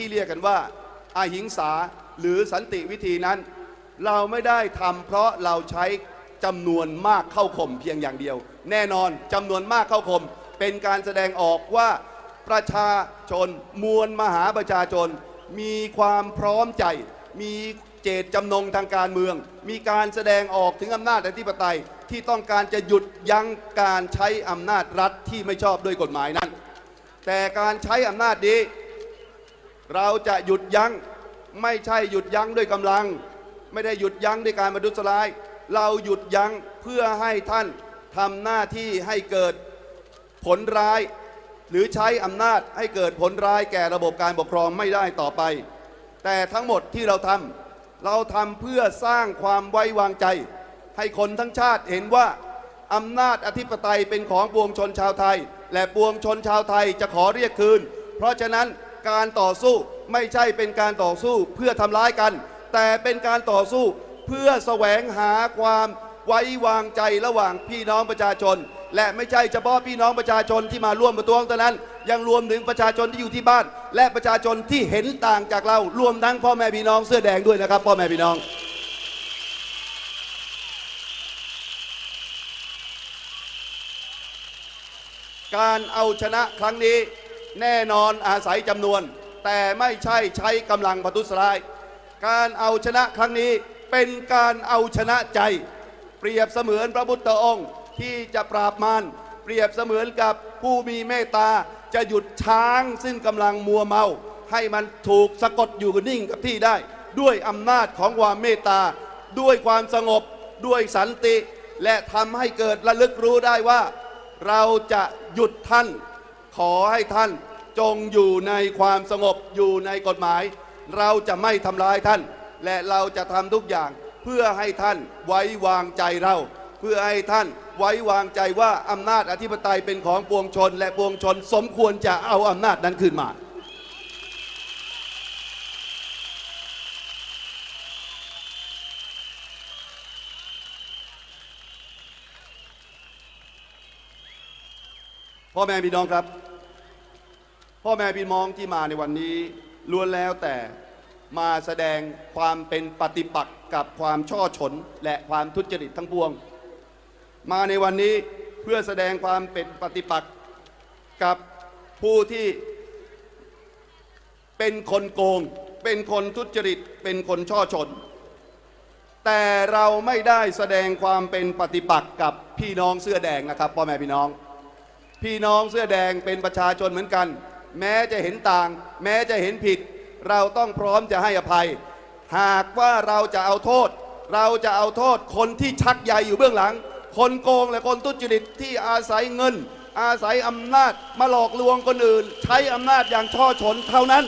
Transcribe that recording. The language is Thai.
ที่เรียกกันว่าอาหิงสาหรือสันติวิธีนั้น เราไม่ได้ทำเพราะเราใช้จำนวนมากเข้าข่มเพียงอย่างเดียว แน่นอนจำนวนมากเข้าข่มเป็นการแสดงออกว่าประชาชนมวลมหาประชาชน มีความพร้อมใจ มีเจตจำนงทางการเมือง มีการแสดงออกถึงอำนาจอธิปไตยที่ต้องการจะหยุดยั้งการใช้อำนาจรัฐที่ไม่ชอบด้วยกฎหมายนั้น แต่การใช้อำนาจนี้ เราจะหยุดยั้งไม่ใช่หยุดยั้งด้วยกำลัง ไม่ได้หยุดยั้งด้วยการประทุษร้าย เราหยุดยั้งเพื่อให้ท่านทำหน้าที่ให้เกิดผลร้าย หรือใช้อำนาจให้เกิดผลร้ายแก่ระบบการปกครองไม่ได้ต่อไป แต่ทั้งหมดที่เราทำเราทำเพื่อสร้างความไว้วางใจ ให้คนทั้งชาติเห็นว่าอำนาจอธิปไตยเป็นของปวงชนชาวไทย และปวงชนชาวไทยจะขอเรียกคืน เพราะฉะนั้น การต่อสู้ไม่ใช่เป็นการต่อสู้เพื่อทำร้ายกัน แต่เป็นการต่อสู้เพื่อแสวงหาความไว้วางใจระหว่างพี่น้องประชาชน และไม่ใช่เฉพาะพี่น้องประชาชนที่มาร่วมประท้วงเท่านั้น ยังรวมถึงประชาชนที่อยู่ที่บ้าน และประชาชนที่เห็นต่างจากเรารวมทั้งพ่อแม่พี่น้องเสื้อแดงด้วยนะครับ พ่อแม่พี่น้อง การเอาชนะครั้งนี้ แน่นอนอาศัยจำนวน แต่ไม่ใช่ใช้กำลังประทุษร้าย การเอาชนะครั้งนี้เป็นการเอาชนะใจ เปรียบเสมือนพระพุทธองค์ที่จะปราบมารเปรียบเสมือนกับผู้มีเมตตาจะหยุดช้างซึ่งกำลังมัวเมา ให้มันถูกสะกดอยู่นิ่งกับที่ได้ ด้วยอำนาจของความเมตตา ด้วยความสงบ ด้วยสันติ และทำให้เกิดระลึกรู้ได้ว่า เราจะหยุดท่าน ขอให้ท่านจงอยู่ในความสงบอยู่ในกฎหมาย เราจะไม่ทำร้ายท่าน และเราจะทำทุกอย่าง เพื่อให้ท่านไว้วางใจเรา เพื่อให้ท่านไว้วางใจว่าอำนาจอธิปไตยเป็นของปวงชน และปวงชนสมควรจะเอาอำนาจนั้นคืนมา พ่อแม่พี่น้องครับ พ่อแม่พี่น้องที่มาในวันนี้ล้วนแล้วแต่มาแสดงความเป็นปฏิปักษ์กับความช่อฉนและความทุจริตทั้งปวง มาในวันนี้เพื่อแสดงความเป็นปฏิปักษ์กับผู้ที่เป็นคนโกง เป็นคนทุจริต เป็นคนช่อฉนแต่เราไม่ได้แสดงความเป็นปฏิปักษ์กับพี่น้องเสื้อแดงนะครับพ่อแม่พี่น้อง พี่น้องเสื้อแดงเป็นประชาชนเหมือนกัน แม้จะเห็นต่าง แม้จะเห็นผิด เราต้องพร้อมจะให้อภัย หากว่าเราจะเอาโทษ เราจะเอาโทษคนที่ชักใยอยู่เบื้องหลัง คนโกงและคนทุจริตที่อาศัยเงิน อาศัยอำนาจมาหลอกลวงคนอื่น ใช้อำนาจอย่างช่อฉนเท่านั้น